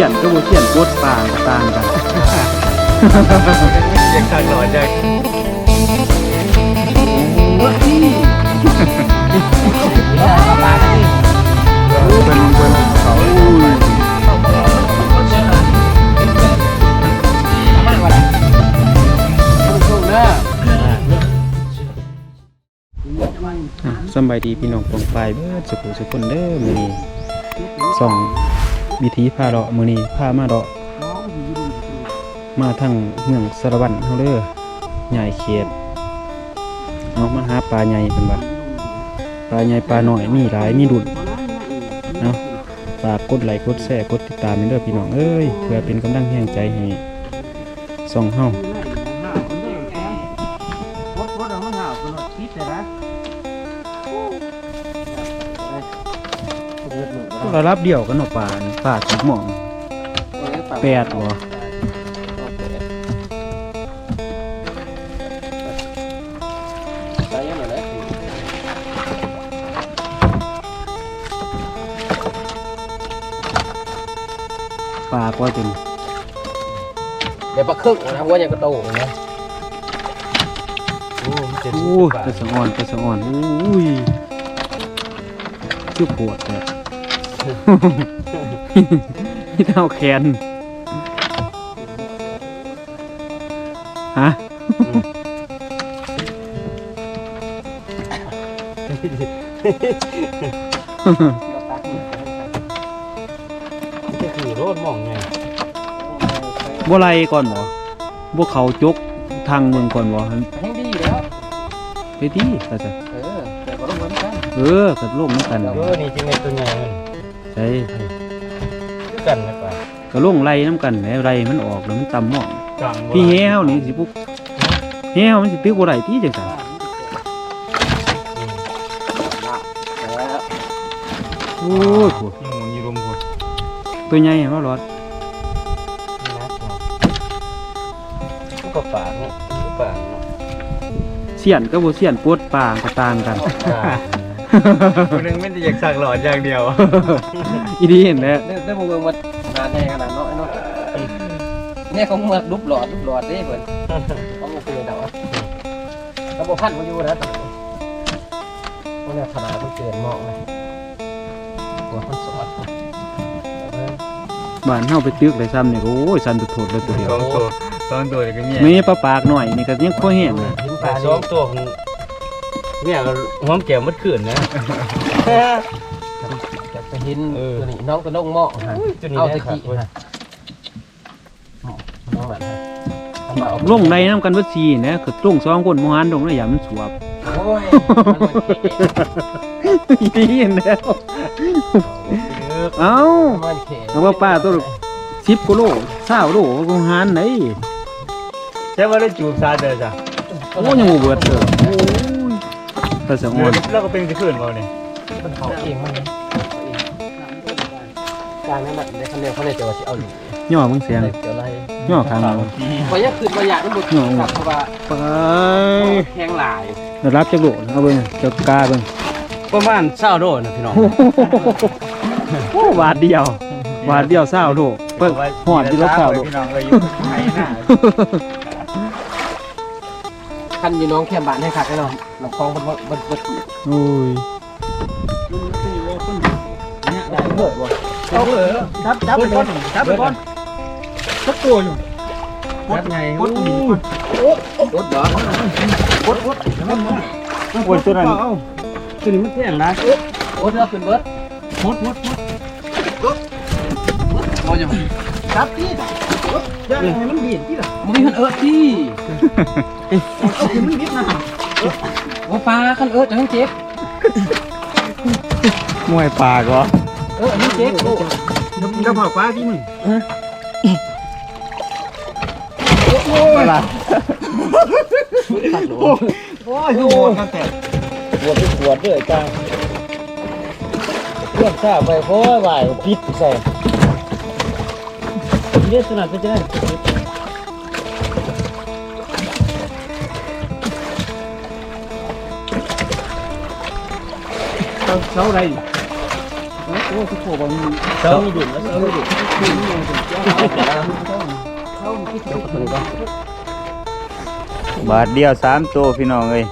สียนก็บ่เสียนกดปลากต่างกันเสียงสั่งหลอนจังเป็นเป็นเขาอุ้ยอ่สบายดีพี่น้องปองปเบิดสุขุสุขคนเด้อมื้อนี้ส่อง วิธีพาเลาะมือนี้พามาเลาะมาทางเมืองสารวัตรเฮาเด้อใหญ่เขตเอามาหาปลาใหญ่เพิ่นว่ปลาใหญ่ปลาหน้อยมีหลายมีดุนเนาะฝากกดไลค์กดแชร์กดติดตามเด้อพี่น้องเอ้ยเพื่อเป็นกำลังแรงใจให้ส่องเฮาระดับเดี่ยวกันเนาะป่าน ป่าสิบหมองแปดบ่ป่าก็จนเดี๋ยวปลาครึ่งนะว่าอย่างกระโตนะโอ้มันเจ็ดโอ้สิบยบาทไปสะอ่อนไปสะอ่อนอุ้ยชื่อปวดเลย นี่เท่าแขนฮะนี่คือโรดหมองไงบ่ไรก่อนบ่บ่เขาจกทางเมืองก่อนบ่แห้งดีแล้วไปที่ซะจ้ะเออแต่ก็ต้องเหมือนกันเออกับลงนำกันเออนี่จริงเป็นตัวใหญ่มัน ใช่คือกันนะป่ะก็ลงไล่น้ำกันแหละไล่มันออกแล้วมันต่ำหม้องกลางพี่เฮเฮานี่สิปุ๊บเฮเฮามันสิตึกบ่ได้ที่จังซั่นโอ้ยโหยี่หมูยี่รุมหมดตัวใหญ่มารอดนี่นะก็ปากนี่ก็ปากเนาะเสียนก็บ่เสียนปวดปางก็ต่างกัน คนนึงไม่ได้อยากสั่งหลอนอย่างเดียวอีดีเห็นแล้วได้ได้บุเบิงมานาแน่ขนาดน้อยเนาะเนี่ยเขาเมือกดุบหลอดดุบหลอดนี่เพิ่นเขาไม่เคยเดาแล้วบ่พันมาอยู่นะพวกเนี่ยขนาดมันเกินมองเลยหัวมันสอดบ้านเฮาไปตึกได้ซ้ำนี่ก็โอ้ยสั่นตุดโทดเลยตัวเดียสวองตัวสองตัวเดี๋ยวก็เมียมีปลาปากหน่อยนี่ก็ยังพอแห้งนะหินปปลาลาสองตัวของ เนี่ยก็หอมแก้มมัดขืนนะจะไปหินเออตัวนี้น้องตัวน้องหม้อฮะจุดนี้เอาได้ตะครับกี้ฮะน้องแบบฮะลงในน้ำกันเบิดซีนะคือตรงสองคนบ่หันลงแล้วอย่ามันสวบโอ้ยมันเหมือนเขอีดีเห็นแล้วเอ้ามันเขเอาว่าป้าตัว10กิโล20โลก็หันไหนใช่ว่าได้จูบซาเด้อจ้ะโอ้ยังบ่เบิดเด้อ โอ้ยแต่สะอ่อนแล้วก็เป็นจะขืนเราเนี่ยมันเขาเองมันเนี่ยกลางนั้นน่ะในคันเดียวเขาเลยจะว่าสิเอาหลีย่อมึงเสียงเดี๋ยวไล่ย่อข้างปาเอากที่พอยักขึ้นมาอยากมันบุกกลับเพราะว่าไปแข้งหลายได้รับจักโลเอาเบิ่งจักกาเบิ่งประมาณเศร้าโดนะพี่น้องโอ้บาทเดียวบาทเดียว20โลเพิ่นหอดอยู่แล้ว20โลพี่ น้องก็อยู่ไทยหน้าคันอยู่น้องแค่บ้านให้ขาดแน่นอนลำคลองมันมันมันโอ้ยได้เบิดวะเอาเออจับจับไปก่อนจับไปก่อนสักตัวอยู่วัดไงปดตรงนี้รถเหรอปดปดปวดตัวนั้นเอาตัวนี้มันแท่งนะโอ้เธอขึ้นเบิดปดปดปดโอ้ยง จับที่อย่าให้มันเบียดที่ล่ะมึงมีคันเอิร์ดที่เอาให้มันเบียดนะว่าปลาคันเอิร์ดจะต้องเจ็บมวยปากเหรอเอออันนี้เจ็บโอ้จะเผาฟ้าที่มึงอะไรขัดหนูโอ้ยโหดกันแต่ปวดปวดด้วยจ้าเรื่องข้าไปเพราะว่าไหวพิษใส่ เรียกสนัดไปจะได้เสาไรโอ้โหบอลเจ้ามีดุนแล้วเจ้ามีดุนเข้าที่ถูกถึงก็บาทเดียวสามตัวพี่น้องเอ้ย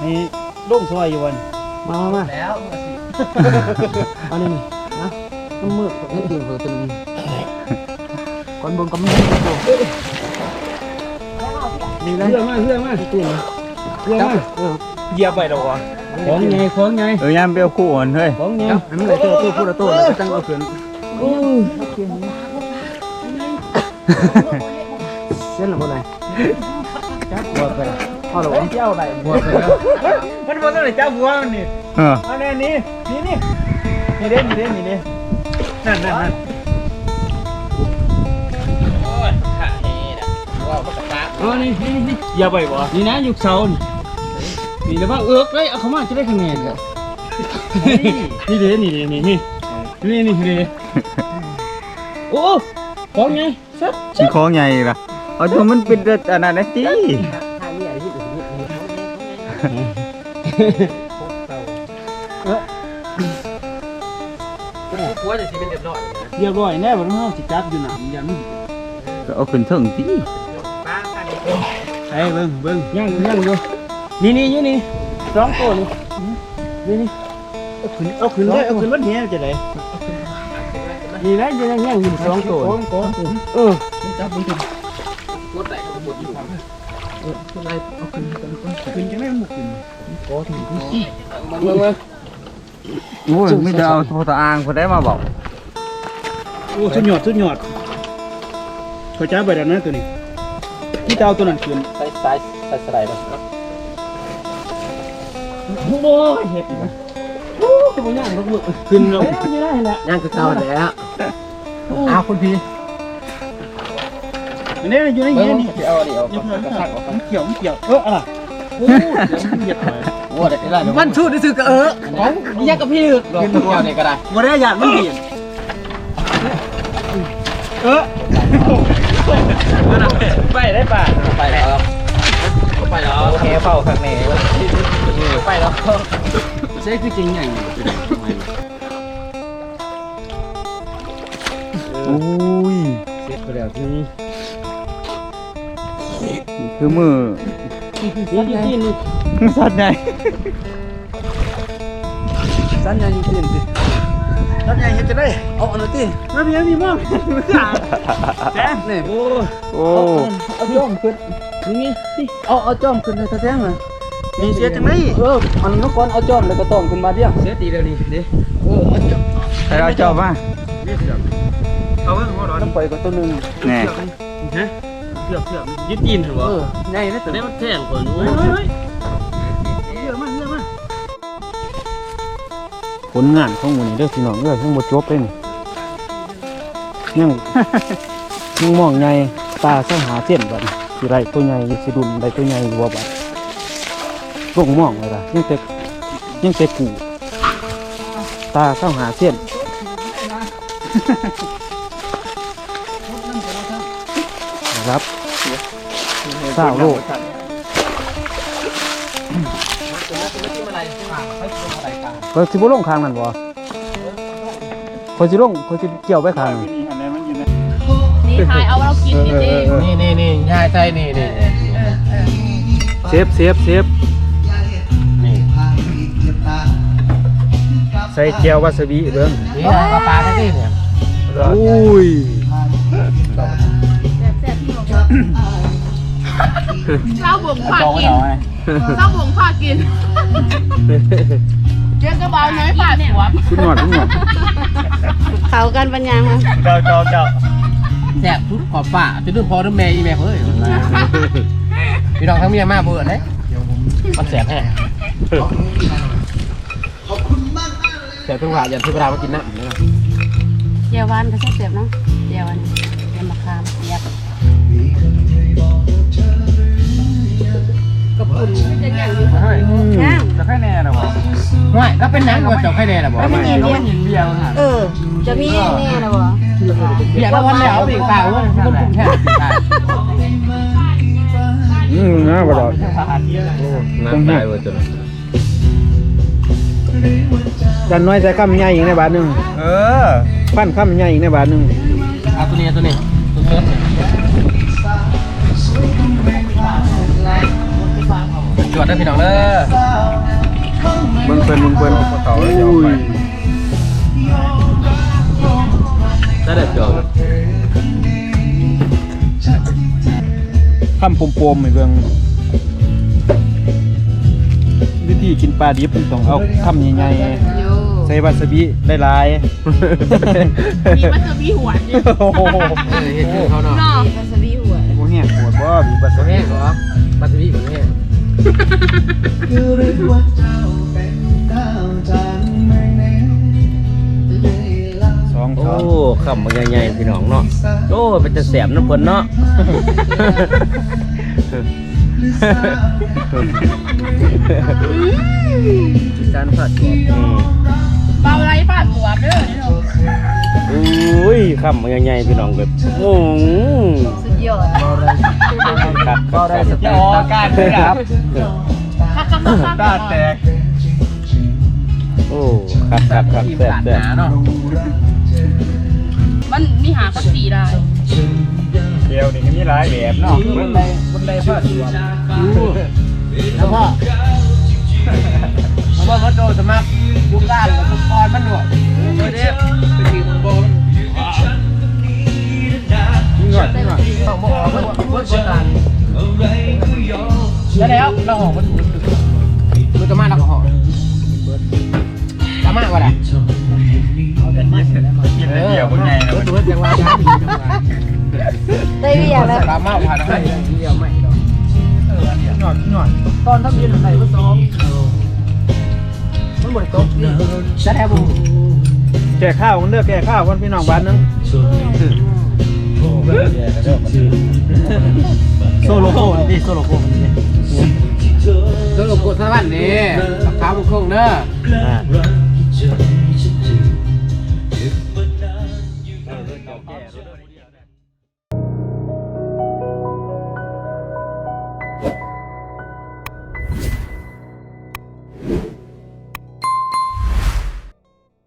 ให้ล่มซอยอยู่วันมามาแล้ว อันนี้นะมันมืดนี่ตื่นเผื่อตื่นคนบนก็ไม่ได้ตัวนี่เลยเรื่องมากเรื่องมากตื่นเรื่องมากเออเหยียบไปดอกวะของไงของไงเออยามเปรี้ยวคู่อ่อนเฮ้ยของไงอันนี้เลยตัวตัวพูดตัวแล้วก็ตั้งเอาขึ้นเส้นหรือเปล่าจับหัวไปพ อหรอวะเจ้าไหนหัวไปแล้วมันบ่ต้องได้จับหัวมันนี่เอออันนี้นี่นี่นี่นี่เด่นนี่เด่นนี่เด่นนั่นนั่นนั่นอ๋อนี่นี่นี่อย่าไปบ่นี่นะยุคเสานี่นี่แล้วว่าเอื้อกเลยเอาเข้ามาจะได้คะแนนกันนี่เด่นนี่เด่นนี่นี่นี่นี่เด่นโอ้ของไงซับสิคอใหญ่ล่ะเอาตัวมันเป็นอันนั้นนะติ หัวจะสิเป็นเรียบร้อยนะเรียบร้อยแน่บ่ต้องเฮาสิจับอยู่หนามยันก็เอาขึ้นเถิงติไอ้เบิ่งเบิ่งย่างย่างอยู่นี่นี่อยู่นี่สองตัวนี่นี่นี่เอาขึ้นเอาขึ้นได้เอาขึ้นรถแห่จะได้นี่นะยังย่างอยู่สองตัวเออจับมือถึงกดไหลก็กดอยู่เออกด ไหลเอาขึ้นกันก่อนขึ้นจังได๋มันบ่ขึ้นกดถึงที่มันมันมันโอ้ยไม่ได้เอาโทรตะอางพอได้มาบอกโอ้สุดยอดสุดยอดเขาจับไปแล้วนะตัวนี้ที่เตาตัวนั้นขึ้นใส่ใส่ใส่สไลด์มาโอ้ยเห็ดนะตัวย่างลูกมือขึ้นแล้วไม่ได้ละย่างคือเก่าแล้วอ้าวคุณพี่ อันนี้อยู่ในเงี้ยนี่เอาดิเอากระมชักออกมันเกี่ยวมันเกี่ยวเอออะไรโอ้ยเหยียบไปโอ้ได้ได้มันชูดซื้อก็เออของย่างกับพี่ลึกกินตัวนี่ก็ได้บ่ได้ยานมันเบียดเออไปได้ป่ะไปแล้วไปแล้วโอเคเฝ้าข้างในไปแล้วใช่คือจริงอย่างโอ้ยเสร็จไปแล้วนี่ คือมือนี่นี่นี่สัตว์ใหญ่สัญญาณจริงสิทำยังเห็นจะได้เอาอันนี้มาเพียงนี่มั่งแจ้งนี่โอ้โอ้เอาจ้อมขึ้นนี่นี่เอาเอาจ้อมขึ้นเลยแท้ๆเลยมีเสียจังไดเอออันนั้นก่อนเอาจ้อมแล้วก็ต้มขึ้นมาเดียวเสียตีเดี๋ยวนี้ดิเออเอาจ้อมใครเอาเจ้ามาเอาไว้หัวร้อนต้องไปกับตัวนึงแน่ฮะ เสือกเสือกยึดตีนเหรเออใหญ่นะตัวได้มันแท่งก่อนโอ้ยเฮ้ยเยอะมากเยอะมากผลงานของมื้นี้เด้อพี่น้องเอ้ยยังบ่จบเลยนี่ยังยังมองใหญ่ตาเสหาเส้นบัดสิไรตัวใหญ่สิดุนได้ตัวใหญ่อยู่บ่บัดลงมองเลยล่ะยังแต่ยังแต่กูตาเสหาเส้น ครับสาวโลก ก็สิบ่ลงคางนั่นบ่คอยสิลงคอยสิเกี่ยวไปคางนั่นนี่ทายเอาเรากินนี่ดินี่นี่นี่ง่ายใช่นี่นี่เซฟเซฟเซฟใส่แก้ววาซาบิเบิ่งนี่ปลาปลาที่เนี่ยอุ้ย เจ้าบ่งพากินเจ้าบ่งพากินเจ้ากระเบาน้อยฝาดหัวคุณหนวดคุณหนวดเขากันปัญญามาเจ้าเจ้าเจ้าแซ่บทุกขอบฝ่าจะดูพอดูแม่อีแม่เฮ้ยพี่น้องทั้งเมียมาเบื่อเลยมันแสบแท้แสบทุกฝ่าอย่าทุกเวลามากินน้ำนะเจียววันก็ใช่เจ็บเนาะเจียววันเจียวมะขาม เจียบก็ปุ่นจะอย่างมาให้ย่างจะแค่แน่นะวะห่วยก็เป็นหนังว่าเจ้าไข่แดงนะบอกไม่เงียบก็ยินเบียร์ฮะเออ จะมีแน่นะบ่เบียร์ก็วันแล้วปีกเปล่าว่าคนปุ่นแค่อืมนะบ่ดอกน้ำตายเว้ยจ้ะจันน้อยใส่คำใหญ่อีกในบาทหนึงเออปั้นคำใหญ่อีกในบาทหนึงเอาตัวนี้ตัวนี้ จวดได้พี่น้องเด้อเบิ่งเพิ่นเบิ่งเพิ่นเขาเลยยอมไปได้เด็ดจวดคำปมๆให้เบิ่งวิธีกินปลาดิบต้องเอาคำใหญ่โยๆใส่วาซาบิหลายมีวาซาบิหวานอยู่ๆโอ้โหเออเห็นคือเขาเนาะเนาะวาซาบิหวานบ่แห้งปวดบ่มีวาซาตัวบิแห้งเห รอบัตรวีตัวแห้งสองโอ้ช้อนคำมันใหญ่ๆพี่น้องเนาะโอ้เป็นจะแสบน้ำเพิ่นเนาะการผัดกรอบเบาไรปาดหัวเด้อนี่เนาะอุ้ยคำมันใหญ่ๆพี่น้องแบบโอ้โหสุ ดยอดครับก็ได้สติออการครับตาแตกโอ้ครับครับครับแซ่บแซ่บมันมีหาคนสีได้เดียวนี่ก็มีหลายแบบเนาะบนไรบนไรเพื่อนแล้วพ่อเพราะว่าเขาโดนสมัครยุกการกับทุกคนมันด้วยเดี๋ยวนี้ไปทีมบอลนี่ก่อนนี่ ก่อนต้องบอกว่าเพื่อนคนการแล้วแล้วเราหอมันถูกมันจะมาแล้วก็หอกจะมากกว่าไหนกินเดียวบนไงนะตัวตัวจังหวะช้าดีจังได้เรียกแล้วตามมาผ่านให้เดียวไม่ดอกหน่อยหน่อยตอนทำยืนไหนก็ซ้อมมันหมดตกนี่จะแทบบุแก่ข้าวกันเด้อกแก่ข้าวกันพี่น้องบ้านนึง โซโลโก้นี่โซโลโก้นี่ตัวหลบกดสวรรค์นี่ข้าวบุคคลเด้ออ่า